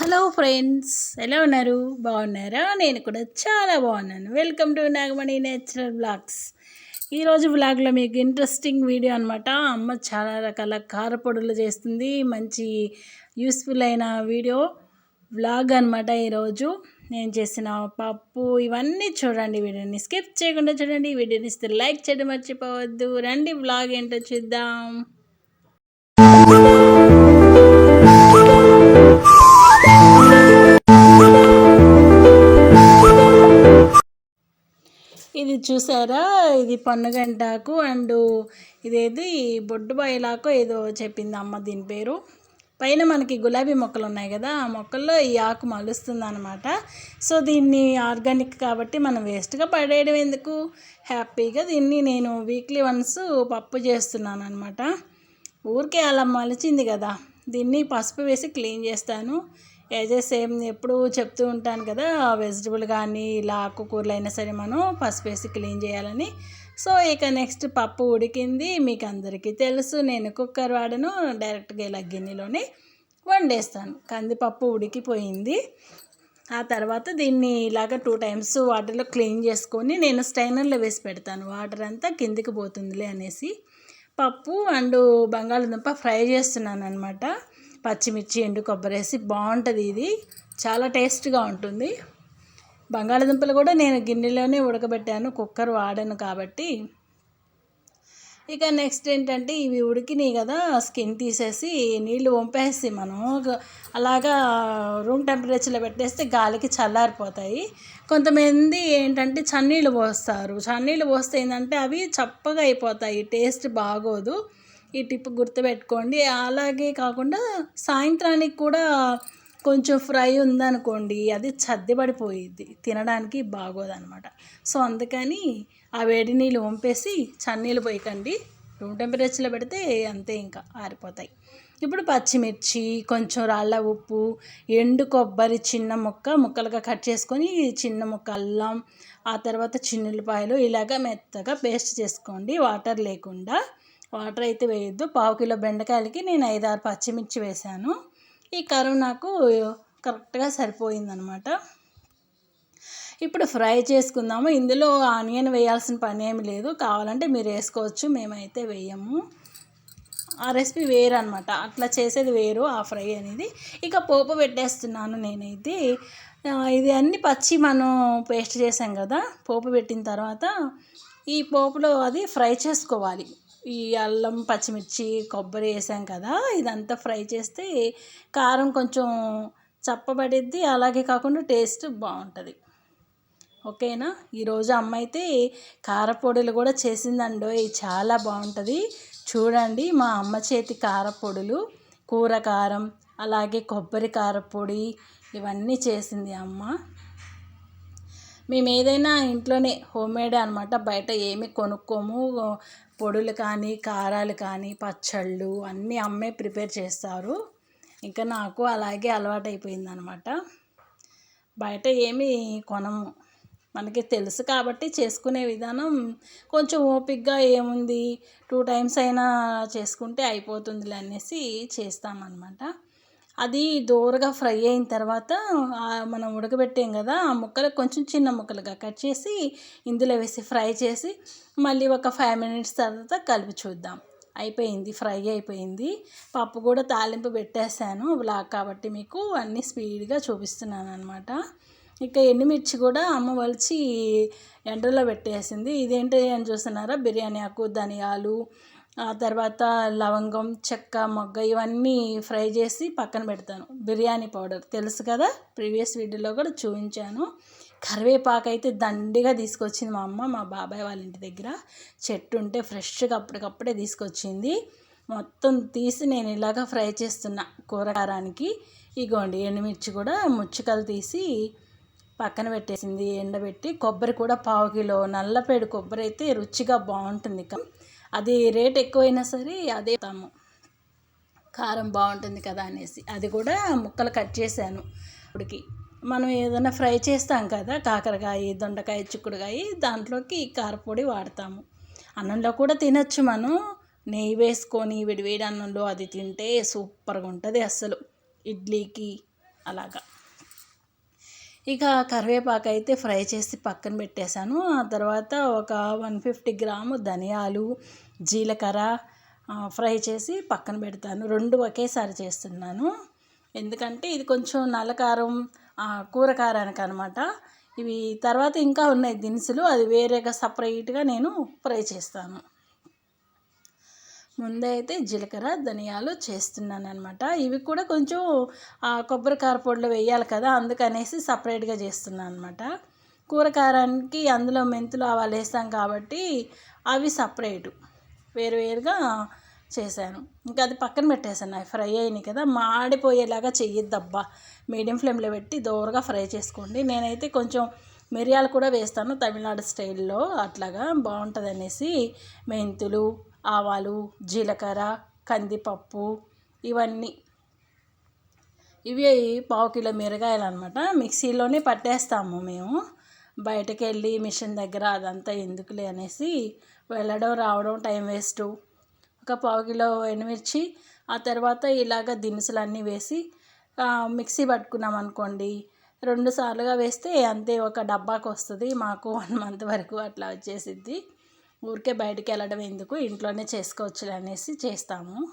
Hello friends ఎలా ఉన్నారు? బాగున్నారా? నేను కూడా చాలా బాగున్నాను. Welcome to Nagamani Natural Blogs ఈరోజు బ్లాగ్లో మీకు ఇంట్రెస్టింగ్ వీడియో అనమాట అమ్మ చాలా రకాల కారపొడులు చేస్తుంది. మంచి యూస్ఫుల్ అయిన వీడియో బ్లాగ్ అనమాట ఈరోజు నేను చేసిన పప్పు ఇవన్నీ చూడండి వీడియోని స్కిప్ చేయకుండా చూడండి. వీడియోని ఇస్తే లైక్ చేయడం మర్చిపోవద్దు. రండి బ్లాగ్ ఏంటో చూద్దాం. ఇది చూసారా? ఇది పన్నుగంటాకు అండ్ ఇదేది బొడ్డు బయలాకో ఏదో చెప్పింది అమ్మ దీని పేరు. పైన మనకి గులాబీ మొక్కలు ఉన్నాయి కదా ఆ మొక్కల్లో ఈ ఆకు మలుస్తుంది అనమాట సో దీన్ని ఆర్గానిక్ కాబట్టి మనం వేస్ట్గా పడేయడం ఎందుకు? హ్యాపీగా దీన్ని నేను వీక్లీ వన్స్ పప్పు చేస్తున్నాను అనమాట ఊరికే అలా మలిచింది కదా. దీన్ని పసుపు వేసి క్లీన్ చేస్తాను. యాజ్ ఏ సేమ్ ఎప్పుడు చెప్తూ ఉంటాను కదా వెజిటబుల్ కానీ ఇలా ఆకుకూరలు అయినా సరే మనం పసుపు వేసి క్లీన్ చేయాలని. సో ఇక నెక్స్ట్ పప్పు ఉడికింది. మీకు అందరికీ తెలుసు నేను కుక్కర్ వాడను డైరెక్ట్గా ఇలా గిన్నెలోనే వండేస్తాను. కందిపప్పు ఉడికిపోయింది. ఆ తర్వాత దీన్ని ఇలాగ టూ టైమ్స్ వాటర్లో క్లీన్ చేసుకొని నేను స్టైనర్లో వేసి పెడతాను. వాటర్ అంతా కిందికి పోతుందిలే అనేసి. పప్పు అండ్ బంగాళదుంప ఫ్రై చేస్తున్నాను అనమాట పచ్చిమిర్చి ఎండు కొబ్బరి వేసి బాగుంటుంది ఇది. చాలా టేస్ట్గా ఉంటుంది. బంగాళదుంపలు కూడా నేను గిన్నెలోనే ఉడకబెట్టాను కుక్కర్ వాడాను కాబట్టి. ఇక నెక్స్ట్ ఏంటంటే ఇవి ఉడికినాయి కదా స్కిన్ తీసేసి నీళ్ళు వంపేసి మనం అలాగా రూమ్ టెంపరేచర్లో పెట్టేస్తే గాలికి చల్లారిపోతాయి. కొంతమంది ఏంటంటే చన్నీళ్ళు పోస్తారు. చన్నీళ్ళు పోస్తే ఏంటంటే అవి చప్పగా అయిపోతాయి టేస్ట్ బాగోదు. ఈ టిప్ గుర్తుపెట్టుకోండి. అలాగే కాకుండా సాయంత్రానికి కూడా కొంచెం ఫ్రై ఉందనుకోండి అది చద్దిపడిపోయిద్ది. తినడానికి బాగోదనమాట. సో అందుకని ఆ వేడి నీళ్ళు వంపేసి చన్నీళ్ళు పోయకండి. రూమ్ టెంపరేచర్లో పెడితే అంతే ఇంకా ఆరిపోతాయి. ఇప్పుడు పచ్చిమిర్చి కొంచెం రాళ్ళ ఉప్పు ఎండు కొబ్బరి చిన్న ముక్క ముక్కలుగా కట్ చేసుకొని చిన్న ముక్క అల్లం ఆ తర్వాత చిన్నులపాయలు ఇలాగ మెత్తగా పేస్ట్ చేసుకోండి. వాటర్ లేకుండా. వాటర్ అయితే వేయొద్దు. పావు కిలో బెండకాయలకి నేను ఐదు ఆరు పచ్చిమిర్చి వేసాను ఈ కరువు నాకు కరెక్ట్గా సరిపోయిందనమాట. ఇప్పుడు ఫ్రై చేసుకుందాము. ఇందులో ఆనియన్ వేయాల్సిన పని ఏమి లేదు. కావాలంటే మీరు వేసుకోవచ్చు. మేమైతే వేయము. ఆ రెసిపీ వేరు అనమాట అట్లా చేసేది వేరు. ఆ ఫ్రై అనేది. ఇక పోపు పెట్టేస్తున్నాను నేనైతే. ఇది అన్ని పచ్చి మనం పేస్ట్ చేసాం కదా పోపు పెట్టిన తర్వాత ఈ పోపులో అది ఫ్రై చేసుకోవాలి. ఈ అల్లం పచ్చిమిర్చి కొబ్బరి వేసాం కదా ఇదంతా ఫ్రై చేస్తే కారం కొంచెం చప్పబడిద్ది. అలాగే కాకుండా టేస్ట్ బాగుంటుంది. ఓకేనా? ఈరోజు అమ్మ అయితే కారపొడులు కూడా చేసిందండో చాలా బాగుంటుంది. చూడండి మా అమ్మ చేతి కారపొడులు కూర కారం అలాగే కొబ్బరి కారపొడి ఇవన్నీ చేసింది అమ్మ. మేము ఏదైనా ఇంట్లోనే హోమ్మేడ్ అనమాట బయట ఏమి కొనుక్కోము. పొడులు కానీ కారాలు కానీ పచ్చళ్ళు అన్నీ అమ్మే ప్రిపేర్ చేస్తారు. ఇంకా నాకు అలాగే అలవాటు అయిపోయిందనమాట బయట ఏమి కొనము. మనకి తెలుసు కాబట్టి చేసుకునే విధానం కొంచెం ఓపిక్గా ఏముంది టూ టైమ్స్ అయినా చేసుకుంటే అయిపోతుందిలే అనేసి చేస్తామన్నమాట. అది దోరగా ఫ్రై అయిన తర్వాత మనం ఉడకబెట్టాం కదా ఆ ముక్కలు కొంచెం చిన్న ముక్కలుగా కట్ చేసి ఇందులో వేసి ఫ్రై చేసి మళ్ళీ ఒక ఫైవ్ మినిట్స్ తర్వాత కలిపి చూద్దాం. అయిపోయింది ఫ్రై అయిపోయింది. పప్పు కూడా తాలింపు పెట్టేశాను బ్లాక్ కాబట్టి మీకు అన్నీ స్పీడ్గా చూపిస్తున్నాను అనమాట ఇక ఎండుమిర్చి కూడా అమ్మ వలిచి ఎండలో పెట్టేసింది. ఇదేంటి అని చూస్తున్నారా? బిర్యానీ ఆకు ధనియాలు ఆ తర్వాత లవంగం చెక్క మొగ్గ ఇవన్నీ ఫ్రై చేసి పక్కన పెడతాను. బిర్యానీ పౌడర్ తెలుసు కదా? ప్రీవియస్ వీడియోలో కూడా చూపించాను. కరివేపాకు అయితే దండిగా తీసుకొచ్చింది మా అమ్మ మా బాబాయ్ వాళ్ళ ఇంటి దగ్గర. చెట్టు ఉంటే ఫ్రెష్గా అప్పటికప్పుడే తీసుకొచ్చింది. మొత్తం తీసి నేను ఇలాగ ఫ్రై చేస్తున్నా కూరగారానికి ఇగోండి ఎండుమిర్చి కూడా ముచ్చుకలు తీసి పక్కన పెట్టేసింది ఎండబెట్టి కొబ్బరి కూడా పావు కిలో. నల్లపేడు కొబ్బరి అయితే రుచిగా బాగుంటుంది. అది రేట్ ఎక్కువైనా సరే అదే తాము. కారం బాగుంటుంది కదా అనేసి. అది కూడా ముక్కలు కట్ చేశాను ఇప్పటికి. మనం ఏదైనా ఫ్రై చేస్తాం కదా కాకరకాయ దొండకాయ చిక్కుడుకాయ దాంట్లోకి కారపొడి వాడతాము. అన్నంలో కూడా తినచ్చు మనం. నెయ్యి వేసుకొని విడివేడి అన్నంలో అది తింటే సూపర్గా ఉంటుంది అస్సలు. ఇడ్లీకి అలాగా. ఇక కరివేపాకు అయితే ఫ్రై చేసి పక్కన పెట్టేశాను. ఆ తర్వాత ఒక వన్ ఫిఫ్టీ గ్రాము ధనియాలు జీలకర్ర ఫ్రై చేసి పక్కన పెడతాను. రెండు ఒకేసారి చేస్తున్నాను. ఎందుకంటే ఇది కొంచెం నల్లకారం కూరకారానికి కూర అనమాట ఇవి తర్వాత ఇంకా ఉన్నాయి దినుసులు. అది వేరేగా సపరేట్గా నేను ఫ్రై చేస్తాను. ముందైతే అయితే జీలకర్ర ధనియాలు చేస్తున్నాను అనమాట ఇవి కూడా కొంచెం కొబ్బరికార కొబ్బరి కార వేయాలి కదా అందుకనేసి సపరేట్గా చేస్తున్నాను అనమాట కూర కారానికి అందులో మెంతులు ఆవాలు వేస్తాం కాబట్టి అవి సపరేటు. వేరు వేరుగా చేశాను. ఇంకా అది పక్కన పెట్టేశాను. అవి ఫ్రై అయినాయి కదా మాడిపోయేలాగా చెయ్యొద్దబ్బా. మీడియం ఫ్లేమ్లో పెట్టి దోరగా ఫ్రై చేసుకోండి. నేనైతే కొంచెం మిరియాలు కూడా వేస్తాను తమిళనాడు స్టైల్లో అట్లాగా బాగుంటుంది అనేసి మెంతులు ఆవాలు జీలకర్ర కందిపప్పు ఇవన్నీ. ఇవి పావు కిలో మిరగాయలు అనమాట మిక్సీలోనే పట్టేస్తాము మేము. బయటకు వెళ్ళి మిషన్ దగ్గర అదంతా ఎందుకులే అనేసి వెళ్ళడం రావడం టైం వేస్ట్. ఒక పావు కిలో ఎండుమిర్చి ఆ తర్వాత ఇలాగ దినుసులన్నీ వేసి మిక్సీ పట్టుకున్నాం అనుకోండి. రెండు సార్లుగా వేస్తే అంతే ఒక డబ్బాకి వస్తుంది మాకు వన్ మంత్ వరకు అట్లా వచ్చేసిద్ది. ఊరికే బయటికి వెళ్ళడం ఎందుకు? ఇంట్లోనే చేసుకోవచ్చు అనేసి చేస్తాము.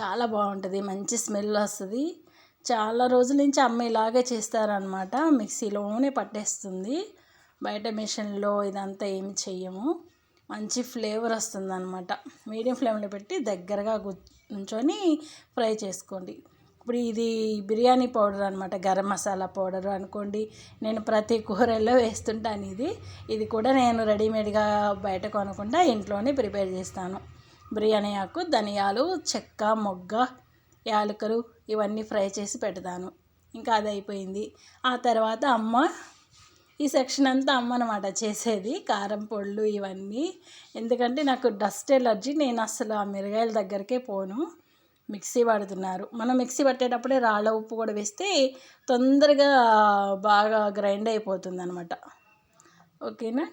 చాలా బాగుంటుంది మంచి స్మెల్ వస్తుంది. చాలా రోజుల నుంచి అమ్మ ఇలాగే చేస్తారనమాట మిక్సీలోనే పట్టేస్తుంది. బయట మిషన్లో ఇదంతా ఏమి చెయ్యము. మంచి ఫ్లేవర్ వస్తుంది అనమాట మీడియం ఫ్లేమ్లో పెట్టి దగ్గరగా గు- నుంచొని ఫ్రై చేసుకోండి. ఇప్పుడు ఇది బిర్యానీ పౌడర్ అనమాట గరం మసాలా పౌడర్ అనుకోండి. నేను ప్రతి కూరల్లో వేస్తుంటాను ఇది. ఇది కూడా నేను రెడీమేడ్గా బయట కొనకుండా ఇంట్లోనే ప్రిపేర్ చేస్తాను. బిర్యానీ ఆకు ధనియాలు చెక్క మొగ్గ యాలకులు ఇవన్నీ ఫ్రై చేసి పెడతాను. ఇంకా అది అయిపోయింది. ఆ తర్వాత అమ్మ ఈ సెక్షన్ అంతా అమ్మ అనమాట చేసేది. కారం పొళ్ళు ఇవన్నీ. ఎందుకంటే నాకు డస్ట్ ఎలర్జీ నేను అసలు ఆ మిరగాయల దగ్గరికే పోను. మిక్సీ పడుతున్నారు మనం మిక్సీ పట్టేటప్పుడే రాళ్ళ ఉప్పు కూడా వేస్తే తొందరగా బాగా గ్రైండ్ అయిపోతుంది అనమాట ఓకేనా?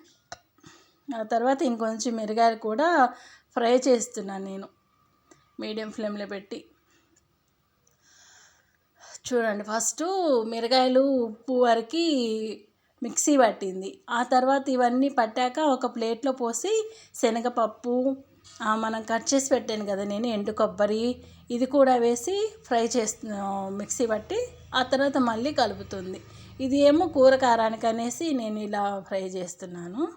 ఆ తర్వాత ఇంకొంచెం మిరగాయలు కూడా ఫ్రై చేస్తున్నాను నేను. మీడియం ఫ్లేమ్లో పెట్టి. చూడండి ఫస్ట్ మిరగాయలు ఉప్పు వరకు మిక్సీ పట్టింది. ఆ తర్వాత ఇవన్నీ పట్టాక ఒక ప్లేట్లో పోసి శనగపప్పు మనం కట్ చేసి పెట్టాను కదా నేను ఎండు కొబ్బరి ఇది కూడా వేసి ఫ్రై చేస్తు మిక్సీ పట్టి ఆ తర్వాత మళ్ళీ కలుపుతుంది. ఇది ఏమో కూర కారానికి అనేసి నేను ఇలా ఫ్రై చేస్తున్నాను.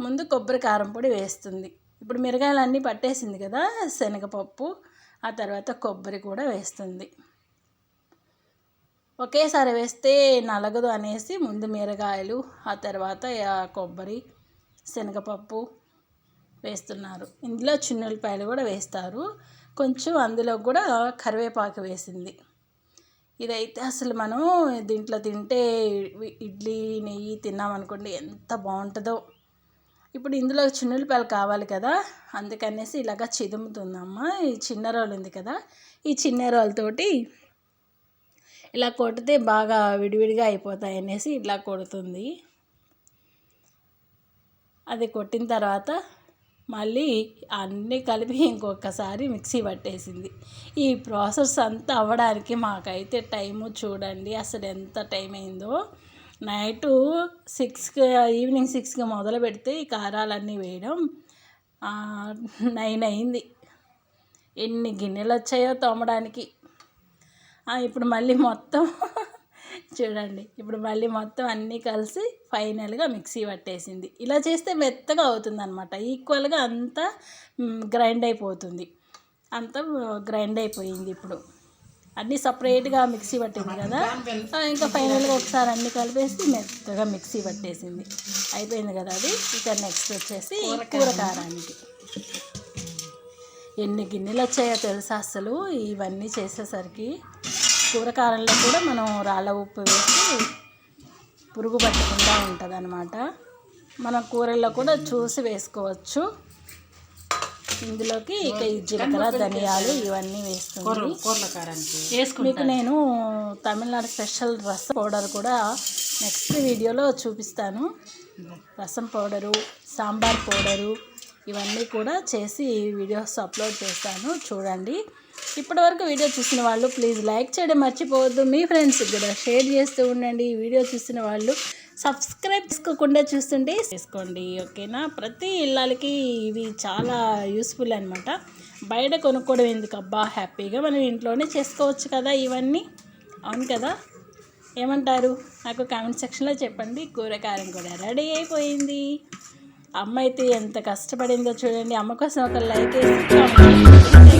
ముందు కొబ్బరి కారం పొడి వేస్తుంది. ఇప్పుడు మిరగాయలన్నీ పట్టేసింది కదా శనగపప్పు ఆ తర్వాత కొబ్బరి కూడా వేస్తుంది. ఒకేసారి వేస్తే నలగదు అనేసి ముందు మిరగాయలు ఆ తర్వాత కొబ్బరి శనగపప్పు వేస్తున్నారు. ఇందులో చిన్నులపాయలు కూడా వేస్తారు. కొంచెం అందులో కూడా కరివేపాకు వేసింది. ఇదైతే అసలు మనం దీంట్లో తింటే ఇడ్లీ నెయ్యి తిన్నామనుకోండి ఎంత బాగుంటుందో. ఇప్పుడు ఇందులో చిన్నులపాయలు కావాలి కదా అందుకనేసి ఇలాగ చిదుముతుందమ్మ. ఈ చిన్న రోలు ఉంది కదా ఈ చిన్న రోలుతోటి ఇలా కొడితే బాగా విడివిడిగా అయిపోతాయి అనేసి ఇలా కొడుతుంది. అది కొట్టిన తర్వాత మళ్ళీ అన్నీ కలిపి ఇంకొకసారి మిక్సీ పట్టేసింది. ఈ ప్రాసెస్ అంతా అవ్వడానికి మాకైతే టైము చూడండి అసలు ఎంత టైం అయిందో. నైటు సిక్స్కి ఈవినింగ్ సిక్స్కి మొదలు పెడితే ఈ కారాలన్నీ వేయడం నైన్ అయింది. ఎన్ని గిన్నెలు వచ్చాయో తోమడానికి ఇప్పుడు మళ్ళీ మొత్తం చూడండి ఇప్పుడు మళ్ళీ మొత్తం అన్నీ కలిసి ఫైనల్గా మిక్సీ పట్టేసింది. ఇలా చేస్తే మెత్తగా అవుతుంది అనమాట ఈక్వల్గా అంతా గ్రైండ్ అయిపోతుంది. అంతా గ్రైండ్ అయిపోయింది ఇప్పుడు. అన్నీ సపరేట్గా మిక్సీ పట్టింది కదా. ఇంకా ఫైనల్గా ఒకసారి అన్నీ కలిపేసి మెత్తగా మిక్సీ పట్టేసింది. అయిపోయింది కదా అది. ఇక నెక్స్ట్ వచ్చేసి కూర కారానికి. ఎన్ని గిన్నెలు వచ్చాయో తెలుసా అసలు? ఇవన్నీ చేసేసరికి కూరకారంలో కూడా మనం రాళ్ళ ఉప్పు వేసి పురుగు పట్టకుండా ఉంటుంది అనమాట మన కూరల్లో కూడా చూసి వేసుకోవచ్చు. ఇందులోకి ఇక ఈ జీలకర్ర ధనియాలు ఇవన్నీ వేస్తుంది మీకు నేను తమిళనాడు స్పెషల్ రసం పౌడర్ కూడా నెక్స్ట్ వీడియోలో చూపిస్తాను. రసం పౌడరు సాంబార్ పౌడరు ఇవన్నీ కూడా చేసి వీడియోస్ అప్లోడ్ చేస్తాను. చూడండి. ఇప్పటివరకు వీడియో చూసిన వాళ్ళు ప్లీజ్ లైక్ చేయడం మర్చిపోవద్దు. మీ ఫ్రెండ్స్కి కూడా షేర్ చేస్తూ ఉండండి. ఈ వీడియో చూసిన వాళ్ళు సబ్స్క్రైబ్ చేసుకోకుండా చూస్తుంటే చేసుకోండి ఓకేనా ప్రతి ఇళ్ళకి ఇవి చాలా యూస్ఫుల్ అనమాట బయట కొనుక్కోవడం ఎందుకు అబ్బా హ్యాపీగా మనం ఇంట్లోనే చేసుకోవచ్చు కదా ఇవన్నీ. అవును కదా? ఏమంటారు? నాకు కామెంట్ సెక్షన్లో చెప్పండి. కూరకారం కూడా రెడీ అయిపోయింది. అమ్మ అయితే ఎంత కష్టపడిందో చూడండి. అమ్మ కోసం ఒక లైక్ వేసి